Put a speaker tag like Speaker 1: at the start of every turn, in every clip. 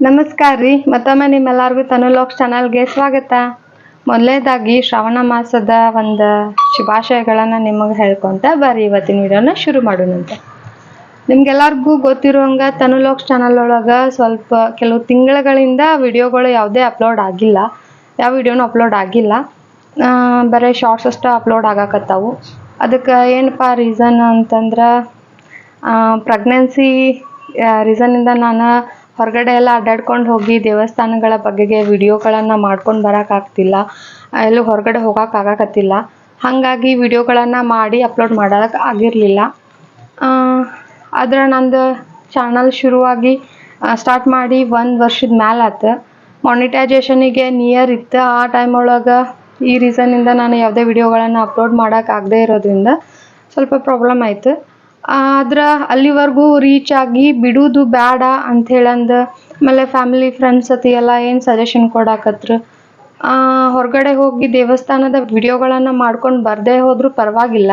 Speaker 1: ನಮಸ್ಕಾರ ರೀ. ಮತ್ತೊಮ್ಮೆ ನಿಮ್ಮೆಲ್ಲರಿಗೂ ತನುಲೋಕ್ ಚಾನಲ್ಗೆ ಸ್ವಾಗತ. ಮೊದಲನೇದಾಗಿ ಶ್ರಾವಣ ಮಾಸದ ಒಂದು ಶುಭಾಶಯಗಳನ್ನು ನಿಮಗೆ ಹೇಳ್ಕೊತ ಬರ್ರಿ. ಇವತ್ತಿನ ವಿಡಿಯೋನ ಶುರು ಮಾಡೋಣಂತೆ. ನಿಮ್ಗೆಲ್ಲರಿಗೂ ಗೊತ್ತಿರುವಂಗೆ ತನುಲೋಕ್ ಚಾನಲ್ ಒಳಗೆ ಸ್ವಲ್ಪ ಕೆಲವು ತಿಂಗಳುಗಳಿಂದ ವಿಡಿಯೋಗಳು ಯಾವುದೇ ಅಪ್ಲೋಡ್ ಆಗಿಲ್ಲ. ಯಾವ ವಿಡಿಯೋನೂ ಅಪ್ಲೋಡ್ ಆಗಿಲ್ಲ. ಬರೀ ಶಾರ್ಟ್ಸ್ ಅಷ್ಟೇ ಅಪ್ಲೋಡ್ ಆಗಾಕತ್ತಾವು. ಅದಕ್ಕೆ ಏನಪ್ಪ ರೀಸನ್ ಅಂತಂದ್ರೆ ಪ್ರೆಗ್ನೆನ್ಸಿ ರೀಸನಿಂದ ನಾನು ಹೊರಗಡೆ ಎಲ್ಲ ಅಡ್ಡಾಡ್ಕೊಂಡು ಹೋಗಿ ದೇವಸ್ಥಾನಗಳ ಬಗೆಗೆ ವಿಡಿಯೋಗಳನ್ನು ಮಾಡ್ಕೊಂಡು ಬರೋಕ್ಕಾಗ್ತಿಲ್ಲ ಎಲ್ಲೂ ಹೊರಗಡೆ ಹೋಗೋಕೆ ಆಗಾಕತ್ತಿಲ್ಲ. ಹಾಗಾಗಿ ವಿಡಿಯೋಗಳನ್ನು ಮಾಡಿ ಅಪ್ಲೋಡ್ ಮಾಡೋಕೆ ಆಗಿರಲಿಲ್ಲ. ಆದ್ರೆ ನಂದು ಚಾನಲ್ ಶುರುವಾಗಿ ಸ್ಟಾರ್ಟ್ ಮಾಡಿ ಒಂದು ವರ್ಷದ ಮ್ಯಾಲ ಆತು. ಮಾನಿಟೈಜೇಷನಿಗೆ ನಿಯರ್ ಇತ್ತು. ಆ ಟೈಮ್ ಒಳಗೆ ಈ ರೀಸನ್ನಿಂದ ನಾನು ಯಾವುದೇ ವಿಡಿಯೋಗಳನ್ನು ಅಪ್ಲೋಡ್ ಮಾಡೋಕ್ಕಾಗದೇ ಇರೋದ್ರಿಂದ ಸ್ವಲ್ಪ ಪ್ರಾಬ್ಲಮ್ ಆಯಿತು. ಆದ್ರೆ ಅಲ್ಲಿವರೆಗೂ ರೀಚ್ ಆಗಿ ಬಿಡುವುದು ಬೇಡ ಅಂತ ಹೇಳಂದು ಆಮೇಲೆ ಫ್ಯಾಮಿಲಿ ಫ್ರೆಂಡ್ಸ್ ಸತಿ ಎಲ್ಲ ಏನು ಸಜೆಷನ್ ಕೊಡಾಕತ್ರು. ಹೊರಗಡೆ ಹೋಗಿ ದೇವಸ್ಥಾನದ ವಿಡಿಯೋಗಳನ್ನು ಮಾಡ್ಕೊಂಡು ಬರದೇ ಹೋದರೂ ಪರವಾಗಿಲ್ಲ.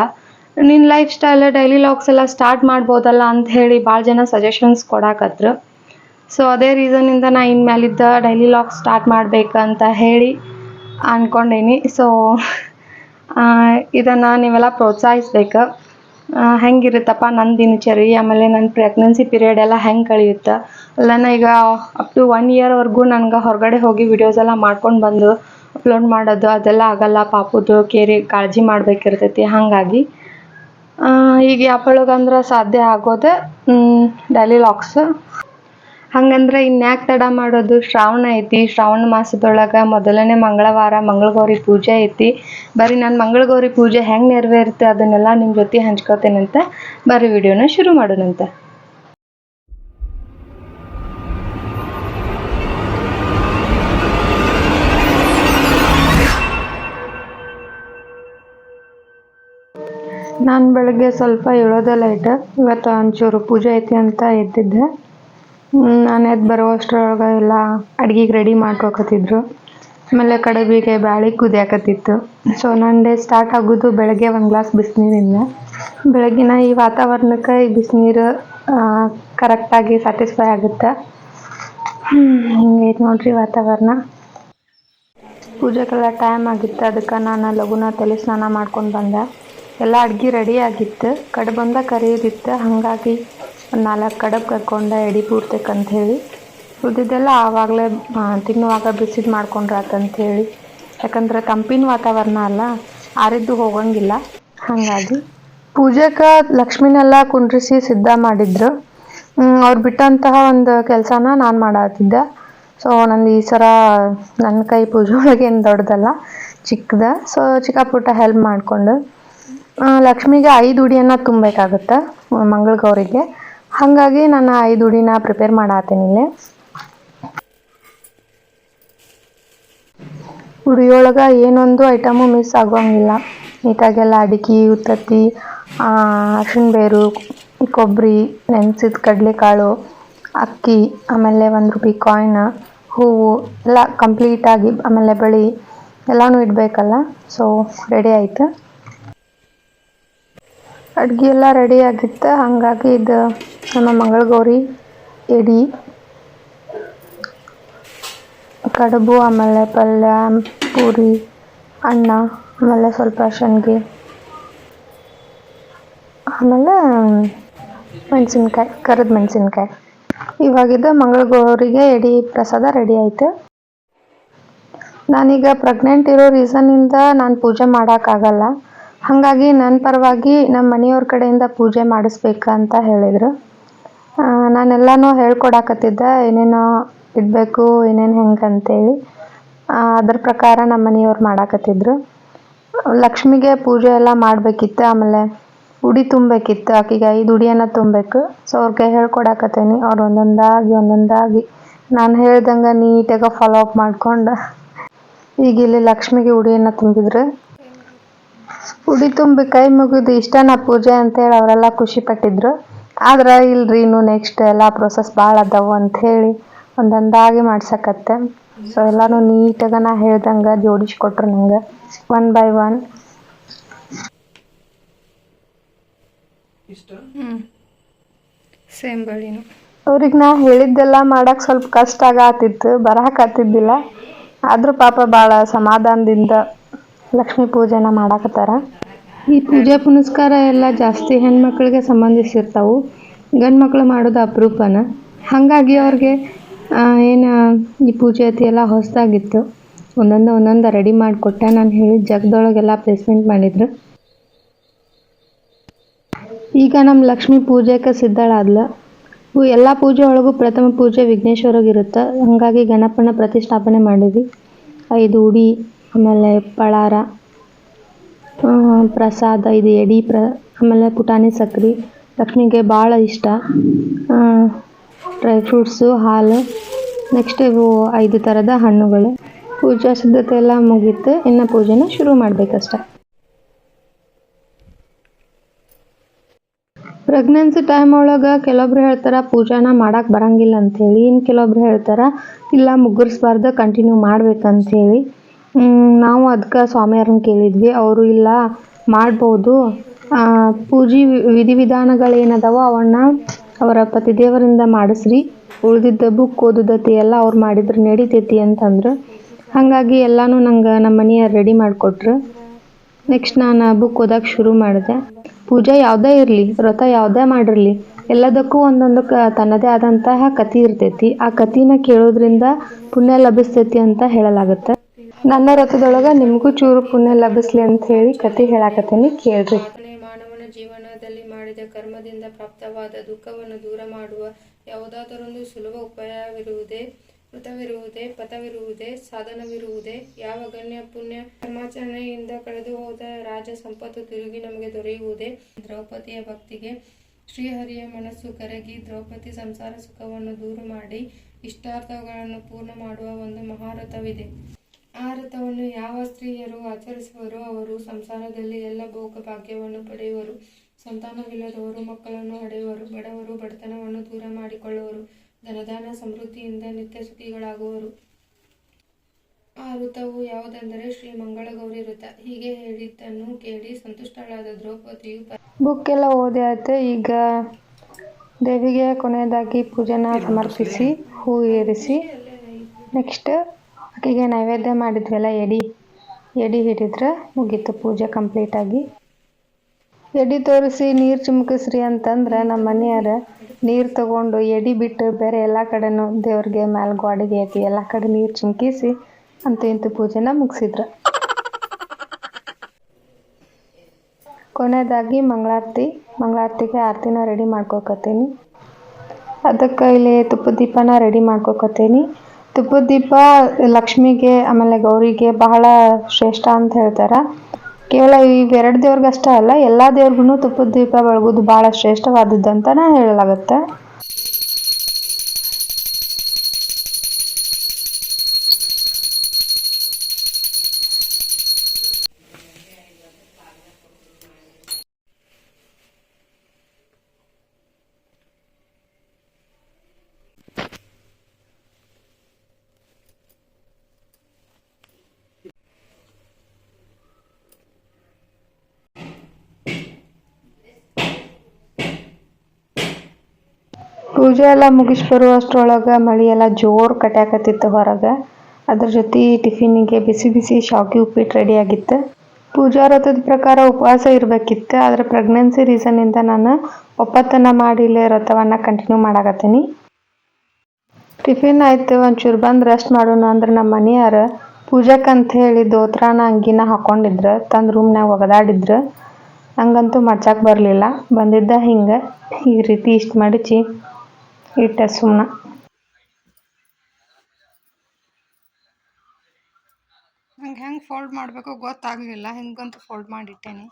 Speaker 1: ನಿನ್ನ ಲೈಫ್ ಸ್ಟೈಲ್ ಡೈಲಿ ಲಾಗ್ಸ್ ಎಲ್ಲ ಸ್ಟಾರ್ಟ್ ಮಾಡ್ಬೋದಲ್ಲ ಅಂತ ಹೇಳಿ ಭಾಳ ಜನ ಸಜೆಷನ್ಸ್ ಕೊಡಾಕತ್ರು. ಸೊ ಅದೇ ರೀಸನಿಂದ ನಾ ಇನ್ಮೇಲಿದ್ದ ಡೈಲಿ ಲಾಗ್ ಸ್ಟಾರ್ಟ್ ಮಾಡ್ಬೇಕಂತ ಹೇಳಿ ಅನ್ಕೊಂಡೇನಿ. ಸೊ ಇದನ್ನು ನೀವೆಲ್ಲ ಪ್ರೋತ್ಸಾಹಿಸ್ಬೇಕು. ಹೆಂಗಿರುತ್ತಪ್ಪ ನನ್ನ ದಿನಚರಿ, ಆಮೇಲೆ ನನ್ನ ಪ್ರೆಗ್ನೆನ್ಸಿ ಪೀರಿಯಡ್ ಎಲ್ಲ ಹೆಂಗೆ ಕಳೆಯುತ್ತೆ. ಅಲ್ಲನ ಈಗ ಅಪ್ ಟು ಒನ್ ಇಯರ್ವರೆಗೂ ನನಗೆ ಹೊರಗಡೆ ಹೋಗಿ ವಿಡಿಯೋಸ್ ಎಲ್ಲ ಮಾಡ್ಕೊಂಡು ಬಂದು ಅಪ್ಲೋಡ್ ಮಾಡೋದು ಅದೆಲ್ಲ ಆಗಲ್ಲ, ಪಾಪುದು ಕೇರಿ ಕಾಳಜಿ ಮಾಡ್ಬೇಕಿರ್ತೈತಿ, ಹಾಗಾಗಿ. ಈಗ ಯಾಪೊಳಗಂದ್ರೆ ಸಾಧ್ಯ ಆಗೋದೆ ಡೈಲಿ ಲಾಕ್ಸ್ ಹಂಗಂದ್ರೆ ಇನ್ಯಾಕ್ ತಡ ಮಾಡೋದು? ಶ್ರಾವಣ ಐತಿ, ಶ್ರಾವಣ ಮಾಸದೊಳಗೆ ಮೊದಲನೇ ಮಂಗಳವಾರ ಮಂಗಳಗೌರಿ ಪೂಜೆ ಐತಿ. ಬರಿ ನಾನು ಮಂಗಳಗೌರಿ ಪೂಜೆ ಹೆಂಗೆ ನೆರವೇರುತ್ತೆ ಅದನ್ನೆಲ್ಲ ನಿಮ್ಮ ಜೊತೆ ಹಂಚ್ಕೋತೇನಂತ ಬರೀ ವಿಡಿಯೋನ ಶುರು ಮಾಡೋಣಂತ ನಾನು ಬೆಳಗ್ಗೆ ಸ್ವಲ್ಪ ಏಳೋದೇ ಲೈಟ್ ಇವತ್ತು ಒಂಚೂರು ಪೂಜೆ ಐತಿ ಅಂತ ಎದ್ದಿದ್ದೆ. ನಾನು ಎದ್ದು ಬರೋ ಅಷ್ಟರೊಳಗೆ ಎಲ್ಲ ಅಡ್ಗೆಗೆ ರೆಡಿ ಮಾಡ್ಕೊಕತ್ತಿದ್ರು. ಆಮೇಲೆ ಕಡುಬಿಗೆ ಬ್ಯಾಳಿ ಕುದಿಯಾಕತ್ತಿತ್ತು. ಸೊ ನನ್ನ ಡೇ ಸ್ಟಾರ್ಟ್ ಆಗೋದು ಬೆಳಗ್ಗೆ ಒಂದು ಗ್ಲಾಸ್ ಬಿಸಿನೀರಿಂದ. ಬೆಳಗಿನ ಈ ವಾತಾವರಣಕ್ಕೆ ಈ ಬಿಸಿನೀರು ಕರೆಕ್ಟಾಗಿ ಸ್ಯಾಟಿಸ್ಫೈ ಆಗುತ್ತೆ? ಹಿಂಗೈತೆ ನೋಡ್ರಿ ವಾತಾವರಣ. ಪೂಜೆಗೆಲ್ಲ ಟೈಮ್ ಆಗಿತ್ತು. ಅದಕ್ಕೆ ನಾನು ಲಘುನ ತಲೆ ಸ್ನಾನ ಮಾಡ್ಕೊಂಡು ಬಂದೆ. ಎಲ್ಲ ಅಡ್ಗೆ ರೆಡಿ ಆಗಿತ್ತು. ಕಡುಬಂದ ಕರಿಯೋದಿತ್ತು ಹಾಗಾಗಿ ಒಂದು ನಾಲ್ಕು ಕಡಬು ಕರ್ಕೊಂಡೆ ಎಡಿ ಅಂತ ಹೇಳಿ ಉಳಿದಿದ್ದೆಲ್ಲ ಆವಾಗಲೇ ತಿನ್ನುವಾಗ ಬಿಸಿದು ಮಾಡ್ಕೊಂಡ್ರೆ ಹೇಳಿ ಯಾಕಂದ್ರೆ ತಂಪಿನ ವಾತಾವರಣ ಅಲ್ಲ, ಆರಿದ್ದು ಹೋಗಂಗಿಲ್ಲ. ಹಾಗಾಗಿ ಪೂಜೆಗೆ ಲಕ್ಷ್ಮಿನೆಲ್ಲ ಕುಂಡ್ರಿಸಿ ಸಿದ್ಧ ಮಾಡಿದ್ರು. ಅವ್ರು ಬಿಟ್ಟಂತಹ ಒಂದು ಕೆಲಸನ ನಾನು ಮಾಡತ್ತಿದ್ದೆ ಸೊ ನಂದು ಈ ಸಲ ನನ್ನ ಕೈ ಪೂಜೆ ಒಳಗೆ ಏನು ದೊಡ್ಡದಲ್ಲ, ಚಿಕ್ಕದ. ಸೊ ಚಿಕ್ಕ ಪುಟ್ಟ ಹೆಲ್ಪ್ ಮಾಡಿಕೊಂಡು ಲಕ್ಷ್ಮಿಗೆ ಐದು ಉಡಿಯನ್ನು ತುಂಬಬೇಕಾಗುತ್ತೆ ಮಂಗಳ ಗೌರಿಗೆ ಹಾಗಾಗಿ ನಾನು ಐದು ಉಡಿನ ಪ್ರಿಪೇರ್ ಮಾಡತ್ತೀನಿ ಇಲ್ಲಿ. ಉಡಿಯೊಳಗೆ ಏನೊಂದು ಐಟಮು ಮಿಸ್ ಆಗೋಂಗಿಲ್ಲ. ನೀಟಾಗೆಲ್ಲ ಅಡಿಕೆ, ಉತ್ತತ್ತಿ ಅರ್ಶಿಣ ಬೇರು ಕೊಬ್ಬರಿ, ನೆನೆಸಿದ ಕಡಲೆಕಾಳು, ಅಕ್ಕಿ, ಆಮೇಲೆ ಒಂದು ರೂಪಾಯಿ ಕಾಯಿನ ಹೂವು ಎಲ್ಲ ಕಂಪ್ಲೀಟಾಗಿ ಆಮೇಲೆ ಬಳಿ ಎಲ್ಲನೂ ಇಡಬೇಕಲ್ಲ. ಸೊ ರೆಡಿ ಆಯಿತು. ಅಡ್ಗೆ ಎಲ್ಲ ರೆಡಿ ಆಗಿತ್ತು. ಹಾಗಾಗಿ ಇದು ನಮ್ಮ ಮಂಗಳಗೌರಿ ಎಡಿ, ಕಡುಬು, ಆಮೇಲೆ ಪಲ್ಯ, ಪೂರಿ, ಅನ್ನ, ಆಮೇಲೆ ಸ್ವಲ್ಪ ಶೇಂಗೆ ಆಮೇಲೆ ಮೆಣಸಿನ್ಕಾಯಿ, ಕರಿದ ಮೆಣಸಿನ್ಕಾಯಿ. ಇವಾಗಿದ್ದು ಮಂಗಳಗೌರಿಗೆ ಎಡಿ ಪ್ರಸಾದ ರೆಡಿ ಆಯಿತು. ನಾನೀಗ ಪ್ರೆಗ್ನೆಂಟ್ ಇರೋ ರೀಸನ್ನಿಂದ ನಾನು ಪೂಜೆ ಮಾಡೋಕ್ಕಾಗಲ್ಲ ಹಾಗಾಗಿ ನನ್ನ ಪರವಾಗಿ ನಮ್ಮ ಮನೆಯವ್ರ ಕಡೆಯಿಂದ ಪೂಜೆ ಮಾಡಿಸ್ಬೇಕಂತ ಹೇಳಿದರು. ನಾನೆಲ್ಲನೂ ಹೇಳ್ಕೊಡಾಕತ್ತಿದ್ದೆ, ಏನೇನೋ ಇಡಬೇಕು, ಏನೇನು ಹೆಂಗೆ ಅಂತೇಳಿ ಅದ್ರ ಪ್ರಕಾರ ನಮ್ಮ ಮನೆಯವ್ರು ಮಾಡಾಕತ್ತಿದ್ರು. ಲಕ್ಷ್ಮಿಗೆ ಪೂಜೆ ಎಲ್ಲ ಮಾಡಬೇಕಿತ್ತು, ಆಮೇಲೆ ಉಡಿ ತುಂಬಬೇಕಿತ್ತು, ಆಕೆಗೆ ಐದು ಉಡಿಯನ್ನು ತುಂಬಬೇಕು. ಸೊ ಅವ್ರಿಗೆ ಹೇಳ್ಕೊಡಾಕತ್ತೇನೆ, ಅವ್ರು ಒಂದೊಂದಾಗಿ ಒಂದೊಂದಾಗಿ. ನಾನು ಹೇಳ್ದಂಗೆ ನೀಟಾಗಿ ಫಾಲೋ ಅಪ್ ಮಾಡ್ಕೊಂಡು ಈಗ ಇಲ್ಲಿ ಲಕ್ಷ್ಮಿಗೆ ಉಡಿಯನ್ನು ತುಂಬಿದ್ರು. ಉಡಿ ತುಂಬಿ ಕೈ ಮುಗಿದು ಇಷ್ಟನ ಪೂಜೆ ಅಂತೇಳಿ ಅವರೆಲ್ಲ ಖುಷಿ ಪಟ್ಟಿದ್ರು. ಆದ್ರೆ ಇಲ್ರಿ ಇನ್ನು ನೆಕ್ಸ್ಟ್ ಎಲ್ಲ ಪ್ರೊಸೆಸ್ ಭಾಳ ಅದಾವು ಅಂತ ಹೇಳಿ ಒಂದೊಂದಾಗಿ ಮಾಡ್ಸಕತ್ತೆ. ಸೊ ಎಲ್ಲಾನು ನೀಟಾಗ ನಾ ಹೇಳ್ದಂಗೆ ಜೋಡಿಸ್ಕೊಟ್ರು ನಂಗೆ. ಒನ್ ಬೈ ಒನ್
Speaker 2: ಸೇಮ್ ಬಳಿನು
Speaker 1: ಅವ್ರಿಗೆ ನಾ ಹೇಳಿದ್ದೆಲ್ಲ ಮಾಡಕ್ಕೆ ಸ್ವಲ್ಪ ಕಷ್ಟ ಆಗತ್ತಿತ್ತು ಬರಹಾಕತ್ತಿದ್ದಿಲ್ಲ ಆದರೂ ಪಾಪ ಭಾಳ ಸಮಾಧಾನದಿಂದ ಲಕ್ಷ್ಮೀ ಪೂಜೆನ ಮಾಡಾಕತ್ತಾರ? ಈ ಪೂಜೆ ಪುನಸ್ಕಾರ ಎಲ್ಲ ಜಾಸ್ತಿ ಹೆಣ್ಮಕ್ಳಿಗೆ ಸಂಬಂಧಿಸಿರ್ತಾವು. ಗಂಡು ಮಕ್ಳು ಮಾಡೋದು ಅಪರೂಪನ. ಹಾಗಾಗಿ ಅವ್ರಿಗೆ ಏನು, ಈ ಪೂಜೆ ಅತಿ ಎಲ್ಲ ಹೊಸದಾಗಿತ್ತು. ಒಂದೊಂದು ಒಂದೊಂದು ರೆಡಿ ಮಾಡಿಕೊಟ್ಟೆ ನಾನು ಹೇಳಿದ ಜಗದೊಳಗೆಲ್ಲ ಪ್ಲೇಸ್ಮೆಂಟ್ ಮಾಡಿದ್ರು. ಈಗ ನಮ್ಮ ಲಕ್ಷ್ಮೀ ಪೂಜೆಗೆ ಸಿದ್ಧಳಾದ್ಲು. ಎಲ್ಲ ಪೂಜೆ ಒಳಗೂ ಪ್ರಥಮ ಪೂಜೆ ವಿಘ್ನೇಶ್ವರಿಗೆ ಇರುತ್ತೆ ಹಾಗಾಗಿ ಗಣಪನ ಪ್ರತಿಷ್ಠಾಪನೆ ಮಾಡಿದ್ವಿ. ಐದು ಉಡಿ ಆಮೇಲೆ ಪಳಾರ ಪ್ರಸಾದ ಇದು ಎಡಿ ಪ್ರ, ಆಮೇಲೆ ಪುಟಾಣಿ ಸಕ್ರೆ, ಲಕ್ಷ್ಮಿಗೆ ಭಾಳ ಇಷ್ಟ. ಡ್ರೈ ಫ್ರೂಟ್ಸು ಹಾಲು ನೆಕ್ಸ್ಟ್ ಇವು ಐದು ಥರದ ಹಣ್ಣುಗಳು. ಪೂಜಾ ಸಿದ್ಧತೆ ಎಲ್ಲ ಮುಗೀತು. ಇನ್ನು ಪೂಜೆನ ಶುರು ಮಾಡಬೇಕಷ್ಟೆ. ಪ್ರೆಗ್ನೆನ್ಸಿ ಟೈಮ್ ಒಳಗೆ ಕೆಲವೊಬ್ರು ಹೇಳ್ತಾರೆ, ಪೂಜಾನ ಮಾಡಕ್ಕೆ ಬರಂಗಿಲ್ಲ ಅಂಥೇಳಿ ಇನ್ನು ಕೆಲವೊಬ್ರು ಹೇಳ್ತಾರೆ, ಇಲ್ಲ ಮುಗ್ಗರಿಸ್ಬಾರ್ದು ಕಂಟಿನ್ಯೂ ಮಾಡ್ಬೇಕಂಥೇಳಿ ನಾವು ಅದಕ್ಕೆ ಸ್ವಾಮಿಯವ್ರನ್ನ ಕೇಳಿದ್ವಿ. ಅವರು, ಇಲ್ಲ, ಮಾಡ್ಬೋದು. ಪೂಜೆ ವಿ- ವಿಧಿವಿಧಾನಗಳೇನದಾವೋ ಅವನ್ನ ಅವರ ಪತಿದೇವರಿಂದ ಮಾಡಿಸ್ರಿ. ಉಳಿದಿದ್ದ ಬುಕ್ ಓದುದತಿ ಎಲ್ಲ ಅವ್ರು ಮಾಡಿದ್ರೆ, ನಡಿತೈತಿ ಅಂತಂದ್ರು. ಹಾಗಾಗಿ ಎಲ್ಲನೂ ನಂಗೆ ನಮ್ಮ ಮನೆಯವ್ರು ರೆಡಿ ಮಾಡಿಕೊಟ್ರು. ನೆಕ್ಸ್ಟ್ ನಾನು ಬುಕ್ ಓದೋಕೆ ಶುರು ಮಾಡಿದೆ. ಪೂಜೆ ಯಾವುದೇ ಇರಲಿ, ವ್ರತ ಯಾವುದೇ ಮಾಡಿರಲಿ, ಎಲ್ಲದಕ್ಕೂ ಒಂದೊಂದು ಕ, ತನ್ನದೇ ಆದಂತಹ ಕತೆ ಇರ್ತೈತಿ. ಆ ಕತಿನ ಕೇಳೋದ್ರಿಂದ ಪುಣ್ಯ ಲಭಿಸ್ತೈತಿ ಅಂತ ಹೇಳಲಾಗುತ್ತೆ. ನನ್ನ ರಥದೊಳಗ ನಿಮಗೂ ಚೂರು ಪುಣ್ಯ ಲಭಿಸ್ಲಿ ಅಂತ ಹೇಳಿ ಕತೆ ಹೇಳಾಕತ್ತೀನಿ, ಕೇಳ್ರಿ.
Speaker 2: ಮಾನವನ ಜೀವನದಲ್ಲಿ ಮಾಡಿದ ಕರ್ಮದಿಂದ ಪ್ರಾಪ್ತವಾದ ದುಃಖವನ್ನು ದೂರ ಮಾಡುವ ಯಾವುದಾದರೊಂದು ಸುಲಭ ಉಪಾಯವಿರುವುದೇ ವೃತವಿರುವುದೇ ಪಥವಿರುವುದೇ, ಸಾಧನವಿರುವುದೇ, ಯಾವ ಗಣ್ಯ ಪುಣ್ಯ ಕರ್ಮಾಚರಣೆಯಿಂದ ಕಳೆದು ಹೋದ ರಾಜ ಸಂಪತ್ತು ತಿರುಗಿ ನಮಗೆ ದೊರೆಯುವುದೇ? ದ್ರೌಪದಿಯ ಭಕ್ತಿಗೆ ಶ್ರೀಹರಿಯ ಮನಸ್ಸು ಕರಗಿ ದ್ರೌಪದಿ ಸಂಸಾರ ಸುಖವನ್ನು ದೂರ ಮಾಡಿ ಇಷ್ಟಾರ್ಥಗಳನ್ನು ಪೂರ್ಣ ಮಾಡುವ ಒಂದು ಮಹಾರಥವಿದೆ. ಆ ವ್ರತವನ್ನು ಯಾವ ಸ್ತ್ರೀಯರು ಆಚರಿಸುವರೋ ಅವರು ಸಂಸಾರದಲ್ಲಿ ಎಲ್ಲ ಭೋಗ ಭಾಗ್ಯವನ್ನು ಪಡೆಯುವರು. ಸಂತಾನವಿಲ್ಲದವರು ಮಕ್ಕಳನ್ನು ಹಡೆಯುವರು ಬಡವರು ಬಡತನವನ್ನು ದೂರ ಮಾಡಿಕೊಳ್ಳುವರು. ಧನದಾನ ಸಮೃದ್ಧಿಯಿಂದ ನಿತ್ಯ ಸುಖಿಗಳಾಗುವರು. ಆ ವೃತವು ಯಾವುದೆಂದರೆ ಶ್ರೀ ಮಂಗಳಗೌರಿ ವೃತ ಹೀಗೆ ಹೇಳಿದ್ದನ್ನು ಕೇಳಿ ಸಂತುಷ್ಟಳಾದ ದ್ರೌಪದಿಯು
Speaker 1: ಬುಕ್ ಎಲ್ಲ ಓದಿ ಆಯ್ತು. ಈಗ ದೇವಿಗೆ ಕೊನೆಯದಾಗಿ ಪೂಜೆನ ಸಮರ್ಪಿಸಿ ಹೂ ಏರಿಸಿ ನೆಕ್ಸ್ಟ್ ಆಕೆಗೆ ನೈವೇದ್ಯ ಮಾಡಿದ್ವಲ್ಲ, ಎಡಿ ಎಡಿ ಹಿಡಿದ್ರೆ ಮುಗೀತು ಪೂಜೆ ಕಂಪ್ಲೀಟಾಗಿ ಎಡಿ ತೋರಿಸಿ ನೀರು ಚಿಮುಕಿಸ್ರಿ ಅಂತಂದ್ರೆ ನಮ್ಮ ಮನೆಯವ್ರು ನೀರು ತಗೊಂಡು ಎಡಿ ಬಿಟ್ಟು ಬೇರೆ ಎಲ್ಲ ಕಡೆನೂ ದೇವ್ರಿಗೆ ಮ್ಯಾಲ ಗೋಡೆಗೆ ಐತಿ ಎಲ್ಲ ಕಡೆ ನೀರು ಚಿಮುಕಿಸಿ ಅಂತ ಇಂತೂ ಪೂಜೆನ ಮುಗಿಸಿದ್ರು. ಕೊನೆಯದಾಗಿ ಮಂಗಳಾರತಿ, ಮಂಗಳಾರತಿಗೆ ಆರತಿನ ರೆಡಿ ಮಾಡ್ಕೊಕತ್ತೀನಿ. ಅದಕ್ಕೆ ಇಲ್ಲಿ ತುಪ್ಪದ ದೀಪನ ರೆಡಿ ಮಾಡ್ಕೊಕತ್ತೀನಿ. ತುಪ್ಪದ ದೀಪ ಲಕ್ಷ್ಮಿಗೆ, ಆಮೇಲೆ ಗೌರಿಗೆ ಬಹಳ ಶ್ರೇಷ್ಠ ಅಂತ ಹೇಳ್ತಾರೆ. ಕೇವಲ ಇವೆರಡು ದೇವ್ರಿಗಷ್ಟೇ ಅಲ್ಲ, ಎಲ್ಲ ದೇವ್ರಿಗೂ ತುಪ್ಪದ ದೀಪ ಬೆಳಗೋದು ಭಾಳ ಶ್ರೇಷ್ಠವಾದದ್ದು ಅಂತಲೇ ಹೇಳಲಾಗುತ್ತೆ. ಪೂಜೆ ಎಲ್ಲ ಮುಗಿಸಿ ಬರುವಷ್ಟ್ರೊಳಗೆ ಮಳೆ ಎಲ್ಲ ಜೋರು ಕಟ್ಯಾಕತ್ತಿತ್ತು ಹೊರಗೆ. ಅದ್ರ ಜೊತೆ ಟಿಫಿನಿಗೆ ಬಿಸಿ ಬಿಸಿ ಶಾಕಿ ಉಪ್ಪಿಟ್ಟು ರೆಡಿ ಆಗಿತ್ತು. ಪೂಜಾ ವ್ರತದ ಪ್ರಕಾರ ಉಪವಾಸ ಇರಬೇಕಿತ್ತು. ಆದರೆ ಪ್ರೆಗ್ನೆನ್ಸಿ ರೀಸನ್ನಿಂದ ನಾನು ಒಪ್ಪತ್ತನ್ನು ಮಾಡಿ ಇಲ್ಲೇ ವ್ರತವನ್ನು ಕಂಟಿನ್ಯೂ ಮಾಡಾಕತ್ತೀನಿ. ಟಿಫಿನ್ ಆಯ್ತು, ಒಂಚೂರು ಬಂದು ರೆಸ್ಟ್ ಮಾಡೋಣ ಅಂದ್ರೆ ನಮ್ಮ ಮನೆಯವರು ಪೂಜಾಕಂತ ಹೇಳಿ ದೋತ್ರಾನ ಅಂಗಿನ ಹಾಕೊಂಡಿದ್ರು, ತಂದು ರೂಮ್ನಾಗ ಒಗದಾಡಿದ್ರು. ನಂಗಂತೂ ಮಡ್ಚಕ್ಕೆ ಬರಲಿಲ್ಲ. ಬಂದಿದ್ದ ಹಿಂಗೆ ಈ ರೀತಿ ಇಷ್ಟು ಮಡಚಿ ಇಟ್ಟೆ ಸುಮ್ಮನೆ
Speaker 2: ನಂಗೆ ಹೆಂಗೆ ಫೋಲ್ಡ್ ಮಾಡಬೇಕು ಗೊತ್ತಾಗಲಿಲ್ಲ ಹೆಂಗಂತೂ ಫೋಲ್ಡ್ ಮಾಡಿಟ್ಟೇನಿ.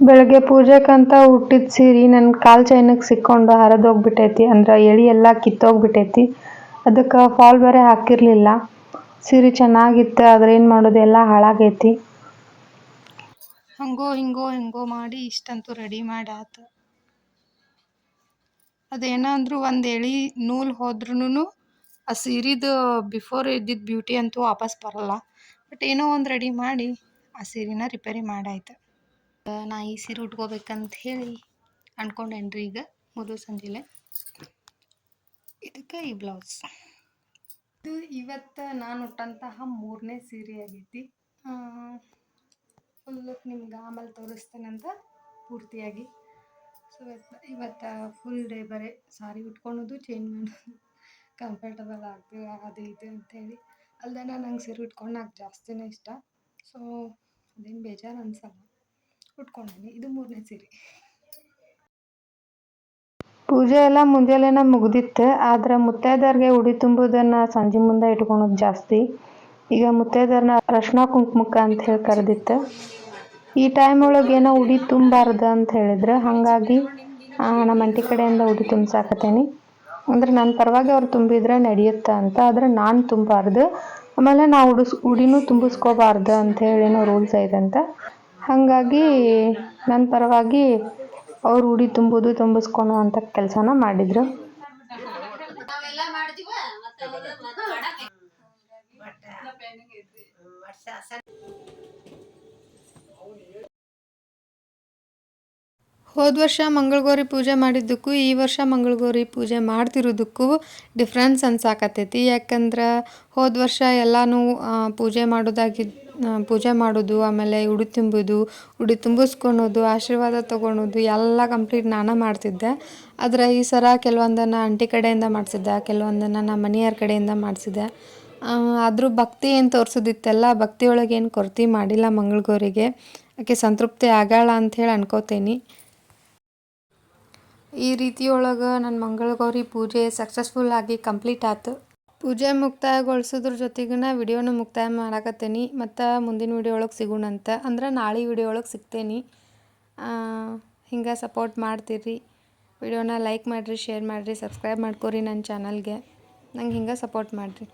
Speaker 1: ಬೆಳಗ್ಗೆ ಪೂಜೆಗಂತ ಹುಟ್ಟಿದ ಸೀರೆ ನನ್ನ ಕಾಲು ಚೈನಕ್ಕೆ ಸಿಕ್ಕೊಂಡು ಹರಿದೋಗ್ಬಿಟ್ಟೈತಿ ಅಂದ್ರೆ ಎಳಿ ಎಲ್ಲ ಕಿತ್ತೋಗ್ಬಿಟ್ಟೈತಿ. ಅದಕ್ಕೆ ಫಾಲ್ ಬೇರೆ ಹಾಕಿರಲಿಲ್ಲ. ಸೀರೆ ಚೆನ್ನಾಗಿತ್ತು ಆದ್ರೆ ಏನು ಮಾಡೋದು ಎಲ್ಲ ಹಾಳಾಗೈತಿ.
Speaker 2: ಹಂಗೋ ಹಿಂಗೋ ಹಿಂಗೋ ಮಾಡಿ ಇಷ್ಟಂತೂ ರೆಡಿ ಮಾಡಿ ಆತು. ಅದೇನೋ ಅಂದ್ರು ಒಂದು ಎಳೆ ನೂಲು ಹೋದ್ರೂ ಆ ಸೀರೆದು ಬಿಫೋರ್ ಇದ್ದಿದ್ದ ಬ್ಯೂಟಿ ಅಂತೂ ವಾಪಸ್ ಬರಲ್ಲ. ಬಟ್ ಏನೋ ಒಂದು ರೆಡಿ ಮಾಡಿ ಆ ಸೀರೆನ ರಿಪೇರಿ ಮಾಡಾಯ್ತು. ನಾ ಈ ಸೀರೆ ಉಟ್ಕೋಬೇಕಂತ ಹೇಳಿ ಅನ್ಕೊಂಡೇನ್ರಿ ಈಗ
Speaker 1: ಮುದು ಸಂಜೆಲೆ. ಇದಕ್ಕೆ ಈ ಬ್ಲೌಸ್ ಇದು ಇವತ್ತು ನಾನು ಉಟ್ಟಂತಹ ಮೂರನೇ ಸೀರೆ ಆಗೈತಿ. ಫುಲ್ ನಿಮ್ಗೆ ಆಮೇಲೆ ತೋರಿಸ್ತೇನೆ ಅಂತ ಪೂರ್ತಿಯಾಗಿ. ಸೊ ಇವತ್ತು ಫುಲ್ ಡೇ ಬರೀ ಸಾರಿ ಉಟ್ಕೊಳೋದು ಚೇಂಜ್ ಮಾಡೋದು ಕಂಫರ್ಟಬಲ್ ಆಗ್ತದೆ, ಅದು ಇದು ಅಂತೇಳಿ. ಅಲ್ಲದೆ ನಂಗೆ ಸೀರೆ ಉಟ್ಕೊಳಕ್ಕೆ ಜಾಸ್ತಿನೇ ಇಷ್ಟ. ಸೊ ಅದೇನು ಬೇಜಾರು ಅನ್ಸಲ್ಲ. ಉಟ್ಕೊಂಡೀನಿ ಇದು ಮೂರನೇ ಸೀರೆ. ಪೂಜೆ ಎಲ್ಲ ಮುಂಜಾನೆನ ಮುಗ್ದಿತ್ತು, ಆದ್ರೆ ಮುತ್ತೈದಾರ್ಗೆ ಉಡಿ ತುಂಬೋದನ್ನು ಸಂಜೆ ಮುಂದೆ ಇಟ್ಕೊಳೋದು ಜಾಸ್ತಿ. ಈಗ ಮುತ್ತೈದಾರನ ಅರ್ಶಿನ ಕುಂಕುಮಕ್ಕೆ ಅಂತ ಹೇಳಿ ಕರೆದಿತ್ತು. ಈ ಟೈಮ್ ಒಳಗೆ ಏನೋ ಉಡಿ ತುಂಬಾರ್ದ ಅಂತ ಹೇಳಿದ್ರೆ ಹಾಗಾಗಿ ನಮ್ಮ ಅಂಟಿ ಕಡೆಯಿಂದ ಉಡಿ ತುಂಬ್ಸಾಕತ್ತೇನಿ ಅಂದ್ರೆ ನನ್ನ ಪರವಾಗಿ ಅವ್ರು ತುಂಬಿದ್ರೆ ನಡೆಯುತ್ತೆ ಅಂತ ಆದ್ರೆ ನಾನು ತುಂಬಾರ್ದು ಆಮೇಲೆ ನಾವು ಉಡಿಸ್ ಉಡಿನೂ ತುಂಬಿಸ್ಕೋಬಾರ್ದು ಅಂತ ಹೇಳೇನೋ ರೂಲ್ಸ್ ಅಂತ ಹಾಗಾಗಿ ನನ್ನ ಪರವಾಗಿ ಅವ್ರು ಉಡಿ ತುಂಬೋದು ತುಂಬಿಸ್ಕೊಳೋ ಅಂತ ಕೆಲಸನ ಮಾಡಿದ್ರು ಹೋದ ವರ್ಷ ಮಂಗಳಗೌರಿ ಪೂಜೆ ಮಾಡಿದ್ದಕ್ಕೂ ಈ ವರ್ಷ ಮಂಗಳಗೌರಿ ಪೂಜೆ ಮಾಡ್ತಿರೋದಕ್ಕೂ ಡಿಫ್ರೆನ್ಸ್ ಅನ್ಸಾಕತ್ತೈತಿ. ಯಾಕಂದ್ರೆ ಹೋದ ವರ್ಷ ಎಲ್ಲನೂ ಪೂಜೆ ಮಾಡೋದಾಗಿ ಪೂಜೆ ಮಾಡೋದು, ಆಮೇಲೆ ಉಡಿ ತುಂಬೋದು ಉಡಿ ತುಂಬಿಸ್ಕೊಳೋದು, ಆಶೀರ್ವಾದ ತೊಗೊಳೋದು ಎಲ್ಲ ಕಂಪ್ಲೀಟ್ ನಾನೇ ಮಾಡ್ತಿದ್ದೆ. ಆದರೆ ಈ ಸರ ಕೆಲವೊಂದನ್ನು ಆಂಟಿ ಕಡೆಯಿಂದ ಮಾಡಿಸಿದ್ದೆ, ಕೆಲವೊಂದನ್ನು ನಮ್ಮ ಮನೆಯವ್ರ ಕಡೆಯಿಂದ ಮಾಡಿಸಿದ್ದೆ. ಆದರೂ ಭಕ್ತಿ ಏನು ತೋರಿಸೋದಿತ್ತಲ್ಲ ಭಕ್ತಿಯೊಳಗೆ ಏನು ಕೊರತೆ ಮಾಡಿಲ್ಲ ಮಂಗಳಗೌರಿಗೆ. ಆಕೆ ಸಂತೃಪ್ತಿ ಆಗಾಳ ಅಂಥೇಳಿ ಅನ್ಕೋತೀನಿ. ಈ ರೀತಿಯೊಳಗೆ ನನ್ನ ಮಂಗಳಗೌರಿ ಪೂಜೆ ಸಕ್ಸಸ್ಫುಲ್ ಆಗಿ ಕಂಪ್ಲೀಟ್ ಆಯ್ತು ಪೂಜೆ ಮುಕ್ತಾಯಗೊಳಿಸೋದ್ರ ಜೊತೆಗಿನ ವಿಡಿಯೋನ ಮುಕ್ತಾಯ ಮಾಡಾಕತ್ತೇನಿ. ಮತ್ತು ಮುಂದಿನ ವಿಡಿಯೋ ಒಳಗೆ ಸಿಗೋಣಂತ ಅಂದ್ರೆ ನಾಳೆ ವಿಡಿಯೋ ಒಳಗೆ ಸಿಗ್ತೇನೆ ಹಿಂಗೆ ಸಪೋರ್ಟ್ ಮಾಡ್ತೀರಿ. ವಿಡಿಯೋನ ಲೈಕ್ ಮಾಡಿರಿ ಶೇರ್ ಮಾಡಿರಿ ಸಬ್ಸ್ಕ್ರೈಬ್ ಮಾಡ್ಕೊರಿ ನನ್ನ ಚಾನಲ್ಗೆ ನಂಗೆ ಹಿಂಗೆ ಸಪೋರ್ಟ್ ಮಾಡಿರಿ.